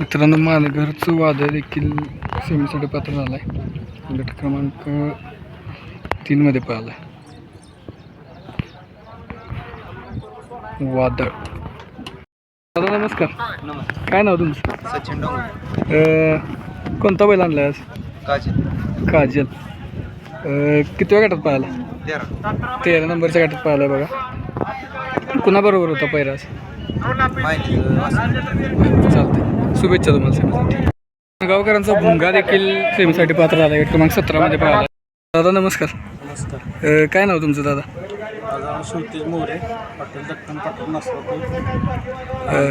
मित्रांनो मानघरचं वादळ देखील सेमीसाठी पात्र झालं आहे गट क्रमांक तीनमध्ये पळाला आहे वादळ. दादा नमस्कार. काय नाव तुमचं? सचिन डोंगर अं, कोणता बैल आणलाय आज? काजी काजल. अं, कितव्या गटात पाहिला तेरा. तेरा नंबरच्या गटात पाहिला बघा. कुणाबरोबर होता पैराज माहिती शुभेच्छा तुम्हाला सेमीसाठी गावकरांचा भुंगा देखील सेमीसाठी पात्र झाला. गट क्रमांक सतरामध्ये पाहिला दादा नमस्कार. नमस्कार. अं, काय नाव तुमचं दादा? माझा मोरे. हॉटेल दत्तन पाटील नसतो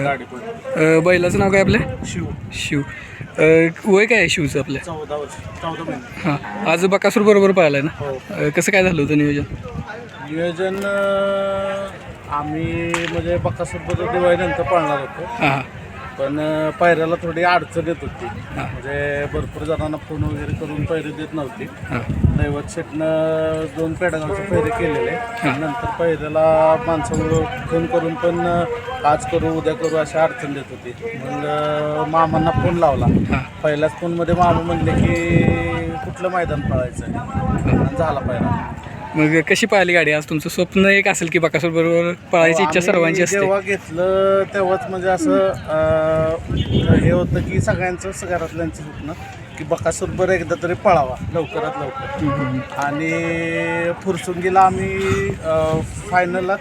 गाडी पण अं, बैलाचं नाव काय आपलं? शिव. शिव. अं, वय काय आहे शिवचं आपलं? चौदा वर्ष चौदा महिने. हां. आज बकासूर बरोबर पाहिलाय ना? हो. अं, कसं काय झालं होतं नियोजन? नियोजन अं, आम्ही म्हणजे बक्कासूरबद्दल दिवाळीनंतर पाळणार होतो. हां हां. पण पायऱ्याला थोडी अडचण येत होती. म्हणजे भरपूर जणांना फोन वगैरे करून पैरे देत नव्हती. दैवत शेटनं दोन पेडगावचे पैरे केलेले. नंतर पैऱ्याला माणसावर फोन करून पण आज करू उद्या करू अशी अडचण देत होती. मग मामांना फोन लावला. पहिल्याच फोनमध्ये मामा म्हणले की कुठलं मैदान पळायचं झाला पहिला मग कशी पाहिली गाडी? आज तुमचं स्वप्न एक असेल की बकासूर बरोबर पळायची इच्छा सर्वांची असते. जेव्हा घेतलं तेव्हाच म्हणजे असं अं, हे होतं की सगळ्यांचंच घरातल्यांचं स्वप्न की बकासूर बरं एकदा तरी पळावा लवकरात लवकर. आणि फुरसुंगीला आम्ही फायनलला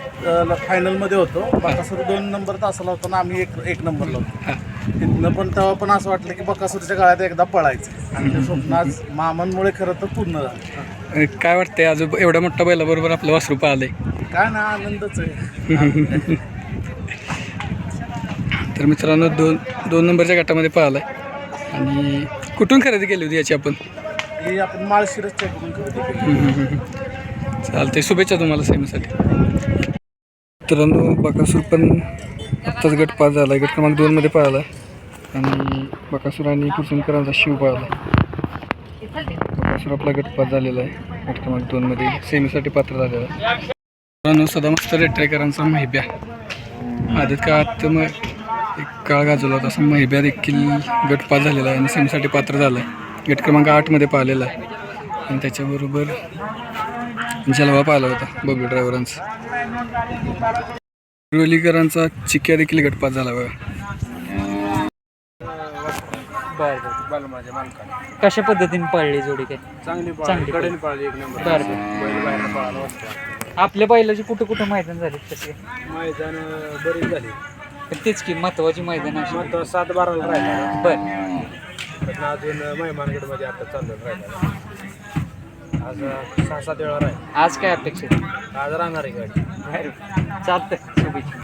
फायनलमध्ये होतो. बकासूर दोन नंबर तासाला होतो ना आम्ही एक एक नंबरला होतो. हां. तिथनं पण तेव्हा पण असं वाटलं की बकासूरच्या काळात एकदा पळायचं. आणि ते स्वप्न आज मामांमुळे खरं तर पूर्ण झालं. काय वाटतंय? आज एवढ्या मोठ्या बैलाबरोबर आपलं वासरू पाहिलंय. काय ना आनंदच आहे. तर मित्रांनो दोन दोन नंबरच्या गटामध्ये पाहिलाय. आणि कुठून खरेदी केली होती याची आपण? ही आपण खरेदी केली चालते शुभेच्छा तुम्हाला सेमीसाठी. मित्रांनो बकासूर पण आत्ताच गट पास झाला गट क्रमांक दोनमध्ये पळाला आणि बकासूर आणि कुसुमकरांचा शिव पळाला बकासूर आपला गटपात झालेला आहे. गट क्रमांक दोनमध्ये सेमीसाठी पात्र झालेला आहे. मित्रांनो सदामस्त रेट्रेकरांचा महिब्या. आधी काळात मग एक काळ गाजवला होता. असं महिब्या देखील गटपात झालेला आहे आणि सेमीसाठी पात्र झाला आहे. गट क्रमांक आठमध्ये पाहिलेला आहे. आणि त्याच्याबरोबर जलवा पाहिला होता बबलू ड्रायव्हरांचा हिरोलीकरांचा चिक्या देखील गटपात झाला बघा. बरं बरं. बरं मालकाने. कशा पद्धतीने पळली जोडी काय? चांगली चांगली चांगली कडेने पळाली एक नंबर. बरं, बरं. बैल बाहेर पळाला वाजता आपल्या बैलाची कुठं कुठं मैदान झाले तसे मैदान बरीच झाली. पण तेच की महत्वाची मैदान अशी. मग तो सात बाराला राहिला बर. पण अजून महिमानगडमध्ये आता चाललं राहिला. आज सहा सात वेळा राहील. आज काय अपेक्षित आज राहणार आहे गाडी. चालतं शुभेच्छा.